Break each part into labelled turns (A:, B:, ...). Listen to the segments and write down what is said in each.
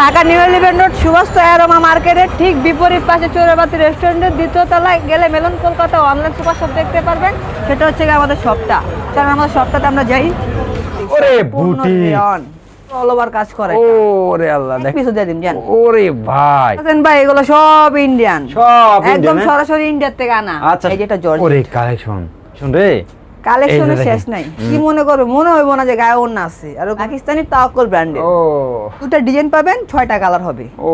A: Dhaka New Elephant Road Subhash Aroma মার্কেটের ঠিক বিপরীত পাশে চোরাবাতি রেস্টুরেন্টের দ্বিতীয় তলায় গেলে Milan Kolkata online super shop দেখতে পারবেন। সেটা হচ্ছে গিয়ে আমাদের শপটা। চলেন আমাদের শপটাতে আমরা যাই।
B: ওরে বুটি।
A: অল ওভার কাজ করে
B: ওরে আল্লাহ দেখ।
A: পিছু দিয়ে দিন জান
B: ওরে ভাই।
A: দেখেন ভাই এগুলো সব ইন্ডিয়ান
B: সব
A: একদম
B: হ্যাঁ?
A: সরাসরি ইন্ডিয়ার থেকে আনা।
B: আচ্ছা।
A: এই যেটা জর্জ
B: ওরে কালেকশন শুন রে।
A: কালেকশনের শেষ নাই। কি মনে করবে? মনে হইব না যে গায়ে অন্য আছে। আর পাকিস্তানি তাওয়াক্কুল ব্র্যান্ডের
B: ও।
A: দুটা ডিজাইন পাবেন ছয়টা কালার হবে।
B: ও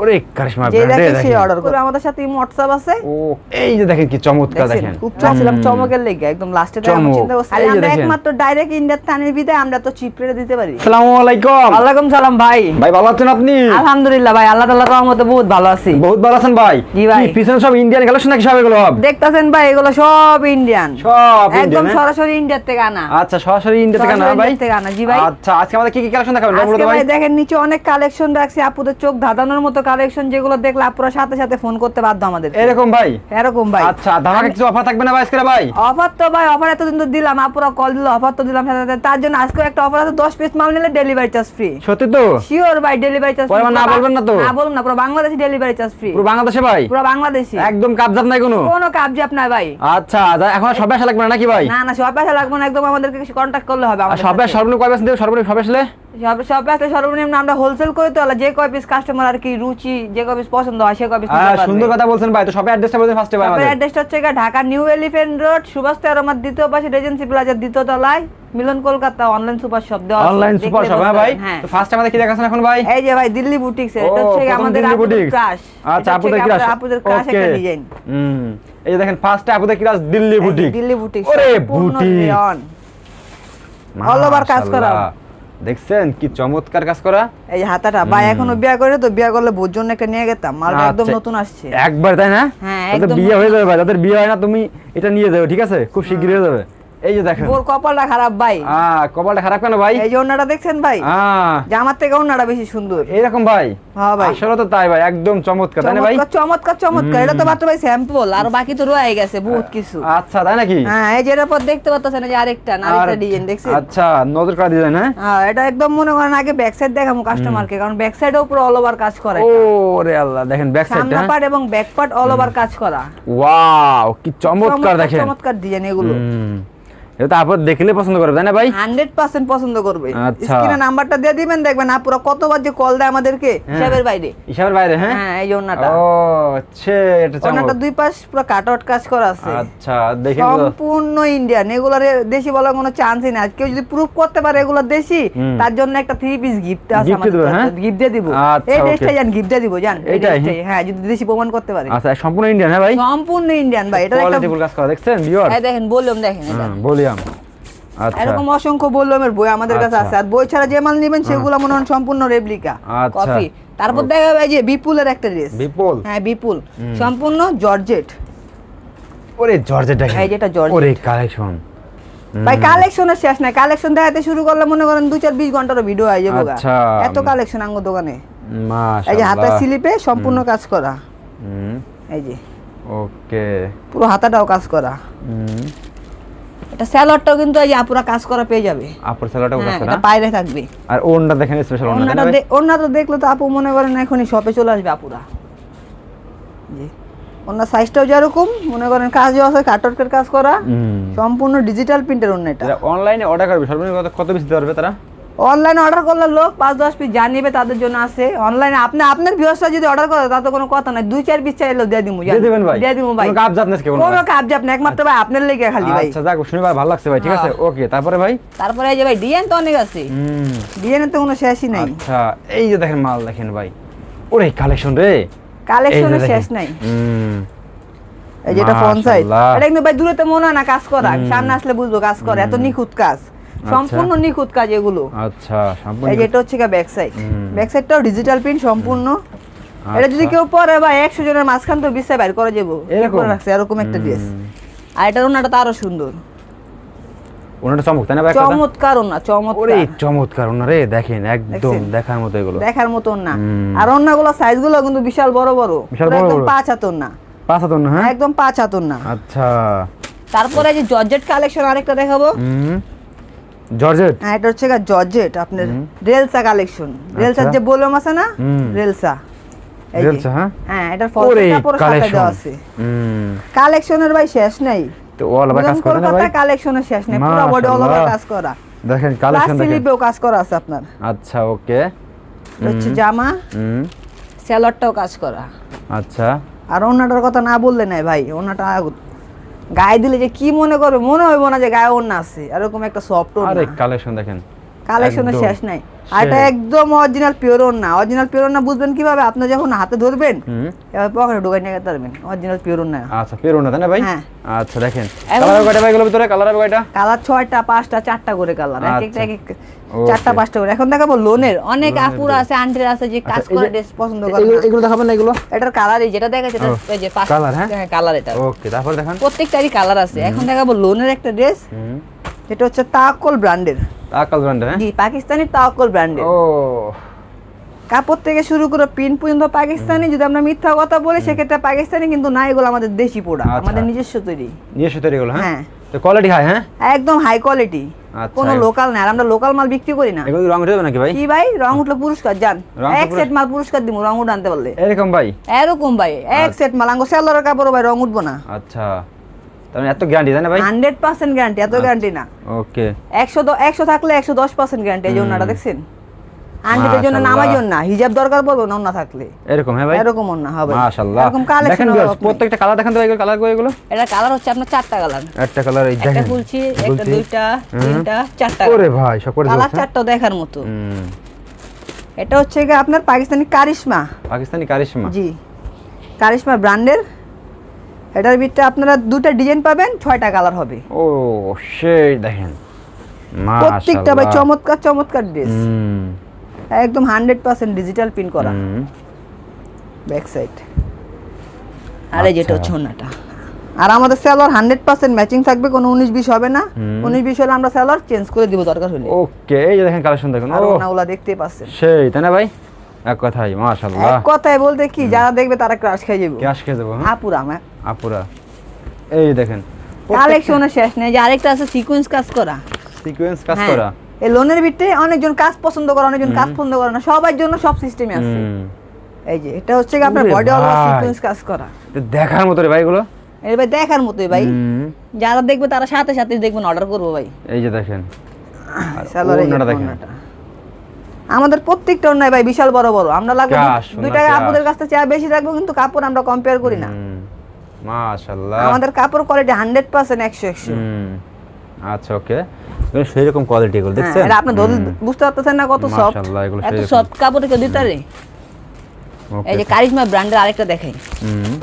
B: ওরে কারিশমা
A: যে
B: ব্র্যান্ড
A: দেখে
B: দেখেন।
A: অর্ডার করে আমাদের সাথে হোয়াটসঅ্যাপ আছে।
B: ও এই যে দেখেন কি চমৎকার দেখেন
A: খুব চাচ্ছিলাম চমকের লেগে একদম লাস্টে
B: চমক।
A: চিন্তা করছি আমরা একমাত্র ডাইরেক্ট ইন্ডিয়ার থানের বিদায় আমরা তো চিপ রেটে দিতে পারি।
B: আসসালামু আলাইকুম।
A: ওয়ালাইকুম সালাম ভাই।
B: ভাই ভালো আছেন আপনি?
A: আলহামদুলিল্লাহ ভাই। আল্লাহ তাআলার রহমতে বহুত ভালো আছি।
B: বহুত ভালো আছেন ভাই। কি পিছনে সব ইন্ডিয়ান কালেকশন নাকি সব এগুলো? সব
A: দেখতাছেন ভাই এগুলো সব ইন্ডিয়ান
B: সব
A: একদম? সরাসরি ইন্ডিয়ার থেকে আনা।
B: আচ্ছা সরাসরি ইন্ডিয়া থেকে না ভাই?
A: থেকে আনা, জি ভাই।
B: আচ্ছা আজকে আমাদের কি কি কালেকশন দেখাবেন?
A: আজকে ভাই।
B: ভাই
A: দেখেন নিচে অনেক কালেকশন রাখছি। আপুদের চোখ ধাঁধানোর মতো কালেকশন যেগুলো দেখলে আপুরা সাথে সাথে ফোন করতে বাধ্য আমাদের।
B: এরকম ভাই?
A: এরকম ভাই।
B: আচ্ছা ধামাকা কিছু অফার থাকবে না ভাই আজকে ভাই?
A: অফার তো ভাই অফার এতদিন তো দিলাম আপুরা কল দিল অফার তো দিলাম সাথে সাথে। তার জন্য আজকে একটা অফার আছে দশ পিস মাল নিলে ডেলিভারি চার্জ ফ্রি
B: সত্যি তো?
A: শিওর ভাই ডেলিভারি চার্জ
B: পরে না বলবেন না তো?
A: না বলুন না পুরো বাংলাদেশি ডেলিভারি চার্জ ফ্রি
B: পুরো বাংলাদেশে ভাই?
A: পুরো বাংলাদেশি।
B: একদম কাবজাব নাই কোনো?
A: কোনো কাবজি আপনার ভাই।
B: আচ্ছা এখন আর সবে আসা লাগবে নাকি ভাই?
A: না না সব পয়সা লাগবে না একদম আমাদেরকে কন্ট্যাক্ট করলে হবে আমাদের
B: সবে। সর্বনিম্ন কয় পার্সেন্ট দেবে সর্বনিম্ন সবে আসলে?
A: সব সব সর্বনিম্ন আমরা হোলসেল করে তো যে কয় পিস কাস্টমার আর কি রুচি যে কয় পিস পছন্দ হয় সে কয় পিস
B: সুন্দর কথা বলছেন ভাই তো সবে অ্যাড্রেসটা বলতে ফার্স্টে ভাই আমাদের।
A: অ্যাড্রেসটা হচ্ছে Dhaka New Elephant Road Subhash তেরোমার দ্বিতীয় পাশে রেজেন্সি প্লাজার দ্বিতীয় তলায় Milan Kolkata online super shop দেওয়া
B: অনলাইন সুপার শপ হ্যাঁ ভাই?
A: হ্যাঁ।
B: তো ফার্স্টে আমাদের কি দেখাচ্ছেন এখন ভাই?
A: এই যে ভাই দিল্লি বুটিক্স
B: ও,
A: এটা হচ্ছে আমাদের আপুদের ক্রাশ
B: আচ্ছা আপুদের ক্রাশ
A: আপুদের ক্রাশ একটা ডিজাইন
B: হুম। এই যে দেখেন ফার্স্টে দেখি crush Delhi boutique
A: Delhi boutique
B: ওরে বুটিক
A: রেয়ন। all কাজ করা।
B: দেখছেন কি চমৎকার কাজ করা?
A: এই হাতাটা ভাই এখনও বিয়া করে তো বিয়া করলে ভোর জন্য একটা নিয়ে গেতাম। মালটা একদম
B: আচ্ছা,
A: নতুন আসছে।
B: একবার তাই না?
A: হ্যাঁ,
B: তাদের
A: একদম
B: বিয়ে হয়ে যাবে ভাই তাদের বিয়ে হয় না তুমি এটা নিয়ে যাবে ঠিক আছে? খুব শীঘ্রই হয়ে যাবে। এই যে দেখেন।
A: ওর কপালটা খারাপ ভাই।
B: আহ কপালটা খারাপ কেন ভাই?
A: এই যে ওনাটা দেখছেন ভাই?
B: আহ।
A: জামার থেকে ওনাটা বেশি সুন্দর।
B: এরকম ভাই?
A: হ্যাঁ ভাই।
B: আসলে তো তাই ভাই একদম চমৎকার তাই না ভাই?
A: চমৎকার চমৎকার এটা তো মাত্র ভাই স্যাম্পল আর বাকি তো রয়ে গেছে বহুত কিছু।
B: আচ্ছা তাই নাকি?
A: হ্যাঁ এই যে এটার পর দেখতে পাচ্ছেন যে আরেকটা আরেকটা ডিজাইন দেখছেন?
B: আচ্ছা নজর করা ডিজাইন হ্যাঁ?
A: হ্যাঁ এটা একদম মনে করেন আগে ব্যাক সাইড দেখাবো কাস্টমারকে কারণ ব্যাক সাইডেও পুরো অল ওভার কাজ করে
B: ও রে আল্লাহ দেখেন ব্যাক
A: সামনে
B: সাইডটা
A: পার্ট এবং ব্যাক পার্ট অল ওভার কাজ করা।
B: ওয়াও কি চমৎকার দেখেন।
A: চমৎকার ডিজাইন এগুলো।
B: এটা তারপর দেখলে পছন্দ করবে তাই না ভাই?
A: হান্ড্রেড পার্সেন্ট পছন্দ করবে।
B: আচ্ছা।
A: স্ক্রিনে নাম্বারটা দিয়ে দিবেন দেখবেন না পুরো কতবার যে কল দেয় আমাদেরকে হিসাবের বাইরে।
B: হিসাবের বাইরে হ্যাঁ?
A: হ্যাঁ এই যে ওনাটা
B: ও আচ্ছা এটা চমক।
A: ওনাটা দুই পাশ পুরো কাট আউট কাজ করা আছে।
B: আচ্ছা দেখেন তো।
A: সম্পূর্ণ ইন্ডিয়ান এগুলোর দেশি বলার কোনো চান্সই না কেউ যদি প্রুফ করতে পারে এগুলো দেশি তার জন্য একটা থ্রি পিস গিফট আছে
B: Gift দিবে, হ্যাঁ?
A: গিফট দিয়ে দিব।
B: আচ্ছা,
A: এই. ড্রেসটা জান গিফট দিয়ে দিব জান।
B: এটাই?
A: হ্যাঁ যদি দেশি প্রমাণ করতে পারে।
B: আচ্ছা সম্পূর্ণ ইন্ডিয়ান হ্যাঁ ভাই?
A: সম্পূর্ণ ইন্ডিয়ান ভাই। এটা একটা
B: কাজ করা দেখছেন? বিয়র
A: এই দেখেন বললাম দেখেন এটা
B: বলিয়াম আচ্ছা।
A: এরকম অসংখ্য বললামের বই আমাদের কাছে
B: আচ্ছা।
A: আছে। আর বই ছাড়া যে মাল নেবেন সেগুলো মনে হয় সম্পূর্ণ রেপ্লিকা
B: আচ্ছা।
A: কপি তারপর দেখা যাবে যে বিপুলের একটা ড্রেস
B: বিপুল?
A: হ্যাঁ বিপুল। সম্পূর্ণ জর্জেট।
B: ওরে জর্জেট
A: এই যেটা জর্জেট।
B: ওরে কালেকশন
A: ভাই কালেকশনের শেষ নাই। কালেকশন দেখাতে শুরু করলে মনে করেন দু চার বিশ ঘণ্টার ভিডিও হয়ে যাবে। এত কালেকশন আঙ্গ দোকানে। এই যে হাতের স্লিপে সম্পূর্ণ কাজ করা।
B: হুম।
A: এই যে।
B: ওকে।
A: পুরো হাতাটাও কাজ করা।
B: হুম।
A: এটা স্যালাডটাও কিন্তু এই আপুরা কাজ করা পেয়ে যাবে।
B: আপুর স্যালাডটা
A: হ্যাঁ
B: আছে
A: এটা বাইরে থাকবে।
B: আর ওনটা দেখেন স্পেশাল ওনটা তাই না
A: অন্যটা
B: ভাই?
A: দে- দেখলে তো আপু মনে করেন এখনই শপে চলে আসবে আপুরা। জি। ওনার সাইজটাও যেরকম মনে করেন কাজও আছে কাটওয়ার্কের কাজ করা সম্পূর্ণ ডিজিটাল প্রিন্টের অন্য এটা।
B: অনলাইনে অর্ডার করবে সর্বনিম্ন কত কত পিস দিতে পারবে তারা?
A: অনলাইনে অর্ডার করলে লোক পাঁচ দশ পিস জানিয়ে তাদের জন্য আছে। অনলাইনে আপনি আপনার ভিউয়ার্সরা যদি অর্ডার করে তাতে কোনো কথা নাই। দুই চার পিস চাইলেও দিয়ে দিমু
B: দিয়ে দিবেন ভাই।
A: দিয়ে দিমু ভাই।
B: কোনো কাপ জাপ নাকি কোনো
A: কাজ। আপনি একমাত্র ভাই আপনার লেগে খালি ভাই।
B: আচ্ছা যাক শুনে ভাই ভালো লাগছে ভাই ঠিক আছে?
A: হ্যাঁ।
B: ওকে তারপরে ভাই?
A: তারপরে এই যে ভাই ডিজাইন তো অনেক আছে।
B: হুম।
A: ডিজাইনের তো কোনো শেষই নাই।
B: আচ্ছা এই যে দেখেন মাল দেখেন ভাই। ওরে কালেকশন রে।
A: কালেকশনের শেষ নাই।
B: হুম।
A: এই যেটা সাইড
B: মাশাআল্লাহ।
A: এটা কিন্তু ভাই দূরেতে মনে হয় না কাজ করা সামনে আসলে বুঝব কাজ করে এত নিখুঁত কাজ। সম্পূর্ণ নিখুঁত কাজ এগুলো।
B: আচ্ছা সম্পূর্ণ
A: এই যে এটা হচ্ছে ব্যাক সাইড। ব্যাক সাইডটাও ডিজিটাল প্রিন্ট সম্পূর্ণ। এটা যদি
B: আচ্ছা।
A: কেউ পরে বা একশো জনের মাঝখান তো বিশে বাইর করে যাব
B: এরকম?
A: রাখছে? এরকম একটা ড্রেস আর এটার ওনাটা তো আরও সুন্দর।
B: ওনাটা চমক তাই না
A: চমৎকার ওনা
B: ওরে
A: চমৎকার
B: চমৎকার ওনা রে দেখেন একদম দেখার মতো এগুলো।
A: দেখার মতো না। আর অন্যগুলো সাইজগুলো কিন্তু বিশাল বড় বড়।
B: বিশাল বড়
A: একদম পাঁচ হাতর না
B: পাঁচ হাত না হ্যাঁ?
A: একদম পাঁচ হাতর না
B: আচ্ছা।
A: তারপরে যে জর্জেট কালেকশন আরেকটা দেখাবো।
B: হুম। জর্জেট?
A: হ্যাঁ এটা হচ্ছে জর্জেট আপনার রেলসা কালেকশন।
B: আচ্ছা।
A: যে বললাম আছে না? রেলসা।
B: রেলসা, হ্যাঁ?
A: হ্যাঁ এটার কাপড় সাথে দেওয়া আছে। কালেকশনের ভাই শেষ নাই।
B: তো অল ওভার কাজ করে না ভাই?
A: কালেকশনের শেষ নাই পুরো বডি অল ওভার কাজ করা।
B: দেখেন কালেকশন দেখেন।
A: স্লিপেও কাজ করা আছে আপনার।
B: আচ্ছা ওকে।
A: হচ্ছে জামা।
B: হুম।
A: স্যালাডটাও কাজ করা।
B: আচ্ছা।
A: আর ওনাটার কথা না বললে নাই ভাই ওনাটা গায়ে দিলে যে কি মনে করবে? মনে হইব না যে গায়ে ওনা আছে। এরকম একটা সফট
B: আরে কালেকশন দেখেন।
A: কালেকশনের শেষ নাই। আর এটা একদম অরিজিনাল পিওর না অরিজিনাল পিওর না বুঝবেন কীভাবে? আপনি যখন হাতে ধরবেন এবার পকেটে ঢুকাই নিয়ে পারবেন অরিজিনাল পিওর না
B: আচ্ছা পেরো না তাই না ভাই?
A: হ্যাঁ।
B: আচ্ছা দেখেন। কালার কয়টা ভাই গুলো ভিতরে? কালার হবে কয়টা?
A: কালার ছয়টা পাঁচটা চারটা করে কালার এক একটা
B: আচ্ছা।
A: এক এক চারটা পাঁচটা করে। এখন দেখাবো লোনের। অনেক আপুরা আছে আন্টিরা আছে যে কাজ
B: আচ্ছা,
A: করে ড্রেস পছন্দ করে
B: এগুলো- দেখাবেন না এগুলো?
A: এটার কালার এই যেটা দেখা যেটা এই যে
B: colour, হ্যাঁ?
A: কালার এটা।
B: ওকে তারপর দেখান।
A: প্রত্যেকটারই কালার আছে। এখন দেখাবো লোনের একটা ড্রেস যেটা হচ্ছে তাকল ব্র্যান্ডের
B: আকাল ব্র্যান্ড হ্যাঁ?
A: জি পাকিস্তানি তাকল ব্র্যান্ডের
B: ও।
A: কাপড় থেকে শুরু করে পিন পর্যন্ত পাকিস্তানি। যদি আমরা মিথ্যা কথা বলি সেক্ষেত্রে পাকিস্তানি কিন্তু না এগুলো আমাদের দেশি পোড়া
B: আচ্ছা।
A: আমাদের নিজস্ব তৈরি।
B: নিজস্ব তৈরি এগুলো হ্যাঁ?
A: হ্যাঁ।
B: তো কোয়ালিটি হাই হ্যাঁ?
A: একদম হাই কোয়ালিটি
B: আচ্ছা।
A: কোনো লোকাল না আর আমরা লোকাল মাল বিক্রি করি না।
B: এগুলো রং উঠে যাবে নাকি ভাই?
A: কি ভাই? রং উঠলে পুরস্কার যান এক সেট মাল পুরস্কার দিব রং উঠে আনতে পারলে।
B: এরকম ভাই?
A: এরকম ভাই এক সেট মাল। আঙ্গো সেলারের কাপড় ভাই রং উঠবো না।
B: আচ্ছা। মানে এত গ্যারান্টি তাই ভাই?
A: হান্ড্রেড পার্সেন্ট গ্যারান্টি এত গ্যারান্টি না।
B: ওকে
A: একশো দ- একশো থাকলে একশো দশ পার্সেন্ট গ্যারান্টি এই জন্যটা দেখছেন? আন্টিদের জন্য। নামার জন্য হিজাব দরকার পড়বে না অন্য থাকলে।
B: এরকম হ্যাঁ ভাই?
A: এরকম অন্য হবে।
B: মাশাআল্লাহ।
A: এরকম
B: দেখেন
A: কালেকশন
B: প্রত্যেকটা কালার দেখেন তো ভাই কালার কই এগুলো?
A: এটা কালার হচ্ছে আপনার চারটা কালার
B: একটা কালার এই
A: একটা
B: দেখেন
A: খুলছি একটা দুইটা তিনটা চারটা
B: ওরে ভাই সব করে
A: কালার চারটা দেখার মতো। এটা হচ্ছে গিয়ে আপনার পাকিস্তানি কারিশমা।
B: পাকিস্তানি কারিশমা?
A: জি। কারিশমা ব্র্যান্ডের। এটার ভিতরে আপনারা দুটো ডিজাইন পাবেন ছয়টা কালার হবে।
B: ও সেই দেখেন।
A: প্রত্যেকটা ভাই চমৎকার চমৎকার ড্রেস
B: হুম।
A: একদম হান্ড্রেড পার্সেন্ট ডিজিটাল প্রিন্ট করা। ব্যাক সাইড আরে যেটা
B: আচ্ছা।
A: হচ্ছে ওনাটা। আর আমাদের স্যালোয়ার হান্ড্রেড পার্সেন্ট ম্যাচিং থাকবে কোনো উনিশ বিশ হবে না। উনিশ বিশ হলে আমরা স্যালোয়ার চেঞ্জ করে দিব দরকার হলে।
B: ওকে এই যে দেখেন কালেকশন দেখুন।
A: আর ওনাগুলা দেখতেই পাচ্ছেন।
B: সেই তাই না ভাই? এক কথাই মাশাআল্লাহ।
A: এক কথায় বলতে কি যারা দেখবে তারা ক্রাশ খেয়ে যাবে।
B: ক্যাশ খেয়ে দেবো হ্যাঁ?
A: আপুরা আমার
B: আপুরা। এই দেখেন
A: কালেকশনের শেষ নেই যে আরেকটা আছে সিকোয়েন্স কাজ করা।
B: সিকোয়েন্স কাজ
A: হ্যাঁ।
B: করা
A: এই লোনের ভিতরে অনেকজন কাজ পছন্দ করে অনেকজন কাজ পছন্দ করে না। সবার জন্য সব সিস্টেমে আছে। এই যে এটা হচ্ছে আপনার বডি অল সিকোয়েন্স কাজ করা।
B: তো দেখার মতো রে ভাই এগুলো।
A: এই ভাই দেখার মতোই ভাই। যারা দেখবে তারা সাথে সাথে দেখবেন অর্ডার করব ভাই।
B: এই যে দেখেন।
A: আমাদের প্রত্যেকটা অন্যায় ভাই বিশাল বড় বড়। আমরা লাগবে দুই টাকা। আপুদের কাছ থেকে বেশি রাখব কিন্তু কাপড় আমরা কম্পেয়ার করি না।
B: মাশাআল্লাহ।
A: আমাদের কাপড় কোয়ালিটি হান্ড্রেড পার্সেন্ট একশো একশো।
B: হুম, আচ্ছা ওকে। সেই রকম কোয়ালিটি এগুলো
A: হ্যাঁ,
B: দেখছেন?
A: এটা আপনি বুঝতে পারতেছেন না কত সফট
B: মাশাআল্লাহ, এগুলো
A: এত সফট কাপড় কেউ দিতে পারে? এই যে কারিশমা ব্র্যান্ডের আরেকটা দেখাই
B: হুম।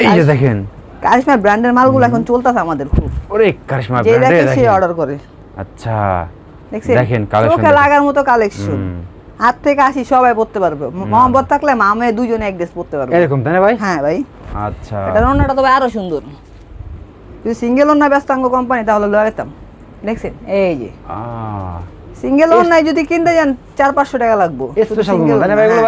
B: এই যে দেখেন।
A: কারিশমা ব্র্যান্ডের মালগুলো এখন চলতেছে আমাদের খুব।
B: ওরে কারিশমা
A: যে
B: ব্র্যান্ডে
A: দেখে সে অর্ডার করে।
B: আচ্ছা।
A: দেখছেন?
B: দেখেন কালেকশন
A: চোখে লাগার মতো কালেকশন হাত থেকে আসি সবাই পড়তে পারবে। মোহাম্মদ থাকলে মামে দুজনে এক ড্রেস পড়তে পারবে।
B: এরকম তাই না ভাই?
A: হ্যাঁ ভাই।
B: আচ্ছা।
A: এটা অন্যটা তবে আরও সুন্দর। যদি সিঙ্গেল না ব্যস্তাঙ্গ কোম্পানি তাহলে লাগাতাম দেখছেন? এই যে।
B: সিঙ্গেল
A: সিঙ্গেল অন্যায় যদি কিনতে যান চার পাঁচশো টাকা লাগবো।
B: স্পেশাল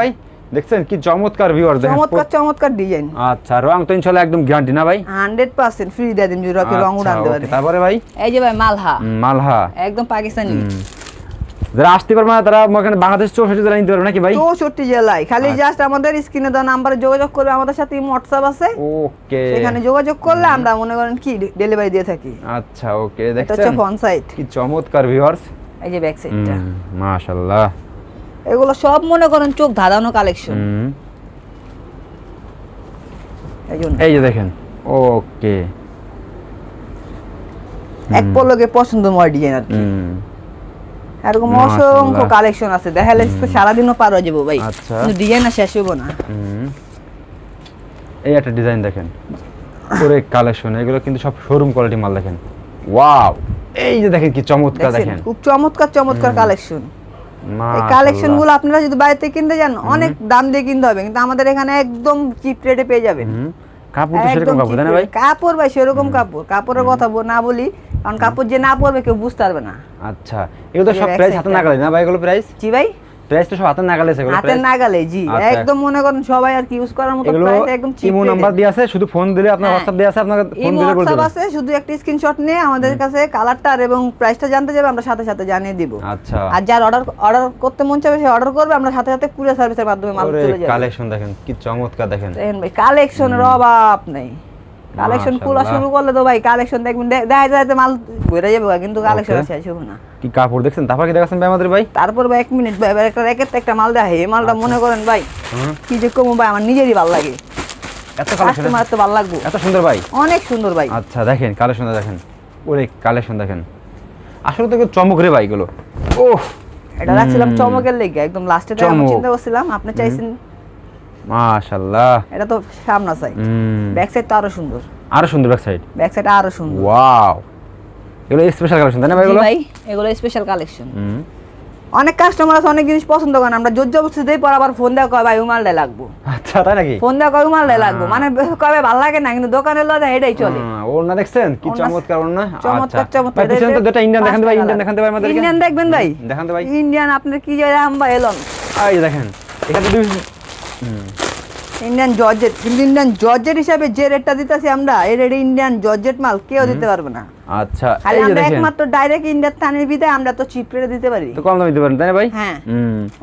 B: ভাই? দেখছেন কি চমৎকার ভিউয়ার দেখেন।
A: হ্যাঁ। চমৎকার চমৎকার ডিজাইন
B: আচ্ছা রং তো ইনশাআল্লাহ একদম গ্যারান্টি না ভাই?
A: হান্ড্রেড পার্সেন্ট ফ্রি দিয়ে দিন যদি রকে রং
B: উড়ান
A: দেবেন
B: তারপরে ভাই?
A: এই যে ভাই মালহা।
B: মালহা।
A: একদম পাকিস্তানি।
B: যারা আসতে পারবে না তারা এখানে বাংলাদেশ চৌষট্টি জেলা নিতে পারবে নাকি ভাই?
A: চৌষট্টি জেলায়। খালি
B: আচ্ছা।
A: জাস্ট আমাদের স্ক্রিনে দেওয়া নাম্বারে যোগাযোগ করবে আমাদের সাথে হোয়াটসঅ্যাপ আছে।
B: ওকে।
A: সেখানে যোগাযোগ করলে আমরা মনে করেন কি ডেলিভারি দিয়ে থাকি।
B: আচ্ছা ওকে
A: এটা হচ্ছে
B: দেখছেন?
A: সাইড
B: কি চমৎকার ভিউয়ার্স
A: এই যে ব্যাক সাইডটা
B: মাশাআল্লাহ।
A: এগুলো সব মনে করেন চোখ ধাঁধানো কালেকশন এই
B: যে দেখেন ওকে।
A: এক পলকে পছন্দ ডিজাইন আর কি। এরকম অসংখ্য কালেকশন আছে। দেখালে তো সারাদিনও পার হয়ে যাব ভাই।
B: আচ্ছা।
A: কিন্তু ডিজাইন আর শেষ হব না।
B: এই একটা ডিজাইন দেখেন। পুরো কালেকশন এগুলো কিন্তু সব শোরুম কোয়ালিটি মাল দেখেন। ওয়াও এই যে দেখেন কি চমৎকার দেখেন।
A: খুব চমৎকার চমৎকার কালেকশন এই
B: মাশাআল্লাহ।
A: কালেকশনগুলো আপনারা যদি বাইরে কিনতে যান অনেক দাম দিয়ে কিনতে হবে। কিন্তু আমাদের এখানে একদম চিপ রেটে পেয়ে যাবেন।
B: কাপড় তো সেরকম কাপড় না ভাই?
A: কাপড় ভাই সেরকম কাপড়। কাপড়ের কথা না বলি কারণ কাপড় যে না পরবে কেউ বুঝতে পারবে না।
B: আচ্ছা এগুলো তো সব প্রাইস হাতে
A: টা।
B: না ভাই এগুলো প্রাইস
A: জি ভাই?
B: প্রাইস তো সব হাতের নাগালে
A: হাতের
B: price?
A: নাগালে জি।
B: আচ্ছা।
A: একদম মনে করেন সবাই আর কি ইউজ করার মতো প্রাইস একদম চিপ
B: ইমো নাম্বার দিয়ে আছে শুধু ফোন দিলে আপনার
A: হ্যাঁ।
B: হোয়াটসঅ্যাপ দিয়ে আছে আপনাকে ফোন দিলে বলে
A: হোয়াটসঅ্যাপ
B: দেবে।
A: আছে শুধু একটা স্ক্রিনশট নিয়ে আমাদের কাছে কালারটা আর এবং প্রাইসটা জানতে যাবে আমরা সাথে সাথে জানিয়ে দিব।
B: আচ্ছা।
A: আর যার অর্ডার অর্ডার করতে মন চাবে সে অর্ডার করবে আমরা সাথে সাথে কুরিয়ার সার্ভিসের মাধ্যমে মাল চলে যাবে।
B: কালেকশন দেখেন কি চমৎকার দেখেন।
A: দেখেন ভাই কালেকশনের অভাব নেই। কালেকশন খোলা শুরু করলে তো ভাই কালেকশন দেখবেন। দেখা যায় মাল বেড়ে যাবে কিন্তু কালেকশন না।
B: কি কাপড় দেখছেন? তারপর কি ভাই আমাদের ভাই?
A: তারপর ভাই এক মিনিট ভাই এবার একটা র্যাকেট একটা মাল দেয় এই মালটা মনে করেন ভাই কি যে কমো ভাই আমার নিজেরই ভালো লাগে।
B: এত কালেকশন
A: কাস্টমার তো ভালো লাগবে।
B: এত সুন্দর ভাই?
A: অনেক সুন্দর ভাই।
B: আচ্ছা দেখেন কালেকশন দেখেন। ওরে কালেকশন দেখেন। আসলে তো চমক রে ভাই গুলো ওহ
A: এটা রাখছিলাম চমকের লেগে একদম লাস্টে চিন্তা করছিলাম আপনি চাইছেন
B: মাশাআল্লাহ।
A: এটা তো সামনা সাইড ব্যাক সাইড তো আরও সুন্দর।
B: আরও সুন্দর ব্যাক সাইড
A: ব্যাক সাইড আরও সুন্দর।
B: ওয়াও এগুলো স্পেশাল কালেকশন তাই না ভাই এগুলো?
A: ভাই এগুলো স্পেশাল কালেকশন অনেক কাস্টমার আছে অনেক জিনিস পছন্দ করেন আমরা জোর জবরদস্তিতেই পর আবার ফোন দেওয়া কয় ভাই উমালটাই লাগবো।
B: আচ্ছা তাই নাকি?
A: ফোন দেওয়া কয় উমালটাই লাগবো। মানে কবে ভালো লাগে না কিন্তু দোকানে লয় এটাই চলে।
B: হ্যাঁ, ওড়না দেখছেন? কি চমৎকার ওড়না।
A: চমৎকার
B: আচ্ছা।
A: চমৎকার।
B: পিছনে তো দুটো ইন্ডিয়ান দেখান ভাই ইন্ডিয়ান দেখান ভাই আমাদেরকে।
A: ইন্ডিয়ান দেখবেন ভাই।
B: দেখান ভাই।
A: ইন্ডিয়ান আপনার কি যায় দাম ভাই এলন?
B: এই দেখেন এখানে দুই
A: ইন্ডিয়ান জর্জেট কিন্তু ইন্ডিয়ান জর্জেট হিসাবে যে রেটটা দিতেছি আমরা এই রেটে ইন্ডিয়ান জর্জেট মাল কেউ দিতে পারবে না।
B: আচ্ছা
A: আর
B: এই যে
A: আমরা
B: দেখেন।
A: একমাত্র ডাইরেক্ট ইন্ডিয়ার থানের বিদায় আমরা তো চিপ রেটে দিতে পারি।
B: তো কম দামে দিতে পারেন তাই না ভাই?
A: হ্যাঁ।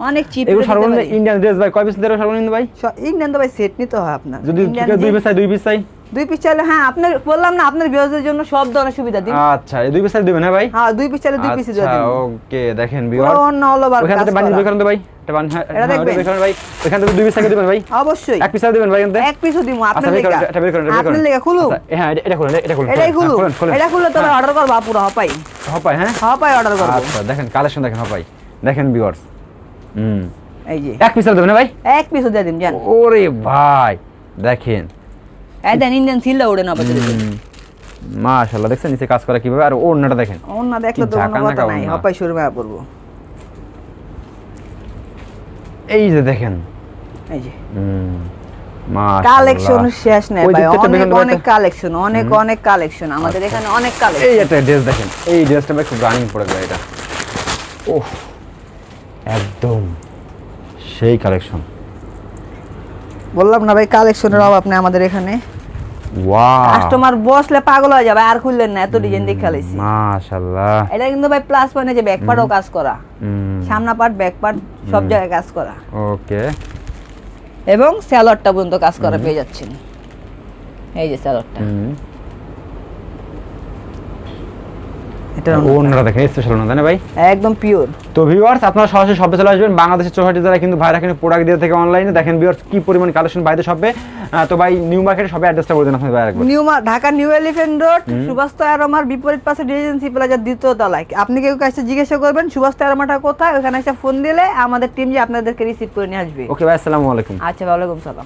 A: অনেক চিপ
B: এগুলো সর্বনিম্ন ইন্ডিয়ান ড্রেস ভাই কয় পিস দেবে সর্বনিম্ন ভাই?
A: ইন্ডিয়ান তো ভাই সেট নিতে হয় আপনার।
B: যদি দুই পিস চাই দুই পিস চাই?
A: দুই পিস চাইলে হ্যাঁ আপনার বললাম না আপনার বিরোধের জন্য সব ধরনের সুবিধা দিন।
B: আচ্ছা দুই পিস চাই দিবেন হ্যাঁ ভাই?
A: হ্যাঁ দুই পিস চাইলে দুই পিস দিয়ে
B: আচ্ছা
A: দিন।
B: ওকে দেখেন ভিউয়ার্স
A: অন্য over
B: ওখান
A: কাজ
B: থেকে বানিয়ে
A: করা।
B: তো ভাই। এটা বানিয়ে হ্যাঁ,
A: এটা
B: হ্যাঁ, ওটা
A: দেখবেন?
B: বের ভাই। ওখান থেকে দুই পিস থেকে দিবেন ভাই।
A: অবশ্যই।
B: এক পিস দিবেন ভাই এখান থেকে।
A: এক পিসও দিব
B: আচ্ছা
A: আপনার
B: বের
A: লেগা।
B: এটা বের করেন এটা বের
A: আপনার লেগা খুলু
B: আচ্ছা, হ্যাঁ এটা- এটা খুলুন এটা খুলুন
A: এটাই খুলু
B: খুলুন।
A: এটা খুললে তবে অর্ডার করব পুরো হপাই।
B: হপাই হ্যাঁ?
A: হপাই অর্ডার করব।
B: আচ্ছা দেখেন কালেকশন দেখেন হপাই। দেখেন ভিউয়ার্স হুম।
A: এই যে।
B: এক পিস দেবেন না ভাই?
A: এক পিসও দিয়ে দিন জান।
B: ওরে ভাই দেখেন।
A: এই দেন ইন্ডিয়ান সিলটা ওড়ে না বাজারে
B: মাশাআল্লাহ দেখছেন নিচে কাজ করা কীভাবে? আর ওড়নাটা দেখেন।
A: অন্য দেখলে তো
B: ঝাঁকানাকা
A: কথা নাই হপাই শুরু পড়ব।
B: এই যে দেখেন।
A: এই যে।
B: হুম
A: কালেকশন শেষ নেই ভাই। অনেক অনেক কালেকশন অনেক অনেক কালেকশন। আমাদের এখানে অনেক কালেকশন।
B: এই একটা ড্রেস দেখেন। এই ড্রেসটা ভাই খুব রানিং পড়ে যায় এটা। ওহ একদম সেই কালেকশন।
A: বললাম না ভাই কালেকশনের অভাব নেই আমাদের এখানে। কাস্টমার বসলে পাগল হয়ে যাবে আর খুললেন না এত ডিজাইন দেখে খেলাইছি
B: মাশাআল্লাহ।
A: এটা কিন্তু ভাই প্লাস পয়েন্ট যে ব্যাক পার্টও কাজ করা।
B: হুম।
A: সামনা পার্ট ব্যাক পার্ট সব জায়গায় কাজ করা।
B: ওকে
A: এবং স্যালোয়ারটা পর্যন্ত কাজ করা পেয়ে যাচ্ছেন। এই যে স্যালোয়ারটা
B: হুম
A: এটা
B: ওনারা দেখেন স্পেশাল না তাই ভাই?
A: একদম পিওর
B: তো ভিউয়ার্স আপনারা সরাসরি শপে চলে আসবেন। বাংলাদেশের জেলায় কিন্তু ভাইরা কিন্তু প্রোডাক্ট দিয়ে থেকে অনলাইনে দেখেন ভিউয়ার্স কি পরিমাণ কালেকশন বাইরে শপে তো ভাই নিউ মার্কেটে সবে অ্যাড্রেসটা বলে দেন আপনি ভাই একবার।
A: নিউ মা- Dhaka New Elephant Road Subhash armour বিপরীত পাশে রিজেন্সি প্লাজার দ্বিতীয় তলায়। আপনি কেউ কাছে জিজ্ঞাসা করবেন আরমাটা কোথায়? ওখানে এসে ফোন দিলে আমাদের টিম যে আপনাদেরকে রিসিভ করে নিয়ে আসবে।
B: ওকে ভাই আসসালামু আলাইকুম।
A: আচ্ছা সালাম।